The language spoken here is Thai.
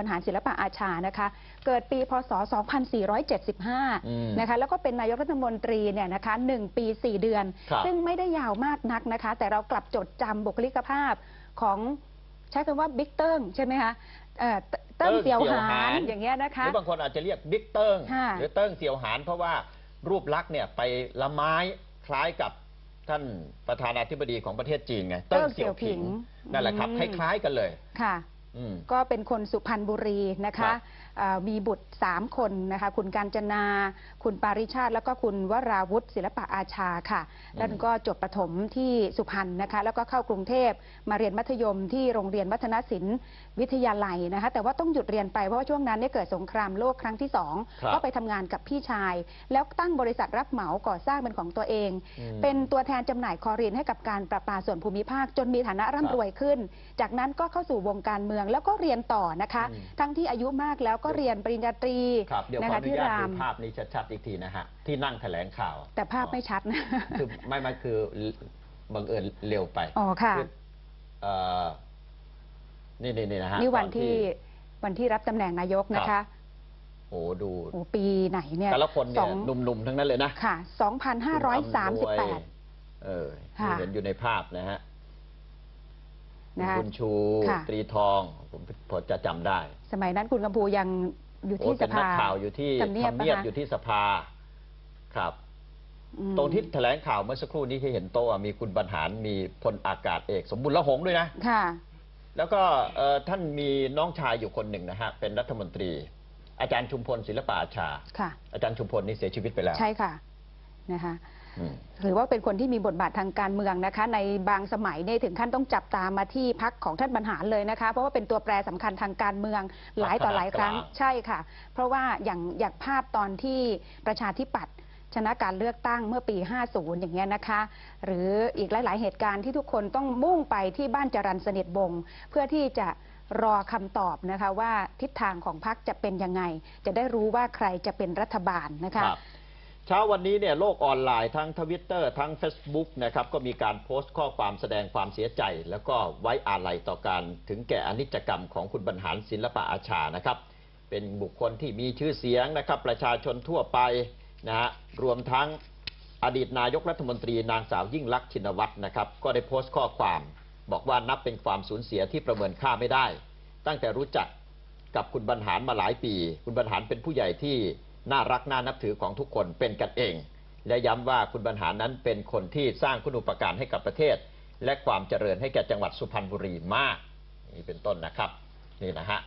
บรรหารศิลปะอาชานะคะ เกิดปีพศ 2475 นะคะ แล้วก็เป็นนายกรัฐมนตรีเนี่ยนะคะ1ปี 4 เดือนครับซึ่งไม่ได้ยาวมากนักนะคะ แต่เรากลับจดจำบุคลิกภาพของใช้คำว่าบิ๊กเติ้งใช่ไหมคะเอ่อเตเติ้งเติ้งเสี่ยวเสี่ยวหาหานนอย่างเงี้ยนะหคะรือบางคนอาจจะเรียกบิ๊กเติ้งค่ะหรือเติ้งเสี่ยวหานเพราะว่ารูปลักษณ์เนี่ยไปละไม้คล้ายกับท่านประธานาธิบดีของประเทศจีนไง เติ้งเสี่ยวผิง นั่นแหละครับอืมคล้ายๆกันเลย ค่ะอืม ก็เป็นคนสุพรรณบุรีนะครัคะบเอ่อมีบุตร3คนนะคะคุณการจนา คุณปาริชาติ แล้วก็คุณวราวุฒิศิลปะอาชาค่ะแล้วก็จบประถมที่สุพรรณนะคะ แล้วก็เข้ากรุงเทพมาเรียนมัธยมที่โรงเรียนวัฒนศิลป์วิทยาลัยนะคะ แต่ว่าต้องหยุดเรียนไปเพราะว่าช่วงนั้นเนี่ยเกิดสงครามโลกครั้งที่สองครับก็ไปทำงานกับพี่ชาย แล้วตั้งบริษัทรับเหมาก่อสร้างเป็นของตัวเองอืมเป็นตัวแทนจำหน่ายคลอรีนให้กับการประปาส่วนภูมิภาค จนมีฐานะร่ำรวยขึ้น จากนั้นก็เข้าสู่วงการเมืองแล้วก็เรียนต่อนะคะอืมทั้งที่อายุมากแล้วก็เรียนปริญญาตรีครับเดี๋ยวนะขอคะอนุที่ญาตราดูมภาพนี้ชัดๆอีกทีนะฮะที่นั่งแถลงข่าว แต่ภาพไม่ชัดนะคือไม่ไม่คือบังเอิญเร็วไปอ๋อค่ะอเอ่อนี่นี่นี่นะฮะนี่วันตอที่วันที่รับตำแหน่งนายกนะครัคะบโอ้ดูโอ้ปีไหนเนี่ยแต่ละคนสเนี่อยงหนุ่มๆ ทั้งนั้นเลยนะ ค่ะคุณอำนวย2538 เออค่ะที่เห็นอยู่ในภาพนะฮะ นะคะคุณชูค่ะตรีทอง ผมพอจะจำได้ สมัยนั้นคุณกำพูยังอยู่โอ้ที่สเป็นนัภากข่าวอยู่ที่ทำเนียบทำเนียบปะคะอยู่ที่สภาครับอืมตรงที่แถลงข่าวเมื่อสักครู่นี้ที่เห็นโต๊ะอะมีคุณบรรหารมีพลอากาศเอก สมบุญละหงส์ด้วยนะค่ะ แล้วก็เอ่อท่านมีน้องชายอยู่คนหนึ่งนะฮะเป็นรัฐมนตรี อาจารย์ชุมพลศิลปอาชาค่ะอาจารย์ชุมพลนี่เสียชีวิตไปแล้ว ใช่ค่ะนะคะ อืมหรือว่าเป็นคนที่มีบทบาททางการเมืองนะคะ ในบางสมัยเนี่ยถึงขั้นต้องจับตามมาที่พักของท่านบรรหารเลยนะคะ เพราะว่าเป็นตัวแปรสำคัญทางการเมืองหลายต่อหลายครั้งขนาดกลางใช่ค่ะ เพราะว่าอย่างอย่างภาพตอนที่ประชาธิปัตย์ชนะการเลือกตั้งเมื่อปี 50 อย่างเงี้ยนะคะ หรืออีกหลาย ๆ เหตุการณ์ที่ทุกคนต้องมุ่งไปที่บ้านจรันสนิทวงศ์เพื่อที่จะรอคำตอบนะคะว่าทิศทางของพรรคจะเป็นยังไง จะได้รู้ว่าใครจะเป็นรัฐบาลนะคะครับ เช้าวันนี้เนี่ยโลกออนไลน์ทั้งทวิตเตอร์ทั้ง Facebook นะครับก็มีการโพสต์ข้อความแสดงความเสียใจ แล้วก็ไว้อาลัยต่อการถึงแก่อนิจกรรมของคุณบรรหารศิลปะอาชานะครับ เป็นบุคคลที่มีชื่อเสียงนะครับ ประชาชนทั่วไปนะฮะรวมทั้งอดีตนายกรัฐมนตรีนางสาวยิ่งลักษณ์ชินวัตรนะครับก็ได้โพสต์ข้อความ บอกว่านับเป็นความสูญเสียที่ประเมินค่าไม่ได้ ตั้งแต่รู้จักกับคุณบรรหารมาหลายปี คุณบรรหารเป็นผู้ใหญ่ที่ น่ารักน่านับถือของทุกคนเป็นกันเอง และย้ำว่าคุณบรรหารนั้นเป็นคนที่สร้างคุณูปการให้กับประเทศ และความเจริญให้แก่จังหวัดสุพรรณบุรีมาก นี่เป็นต้นนะครับ นี่นะฮะ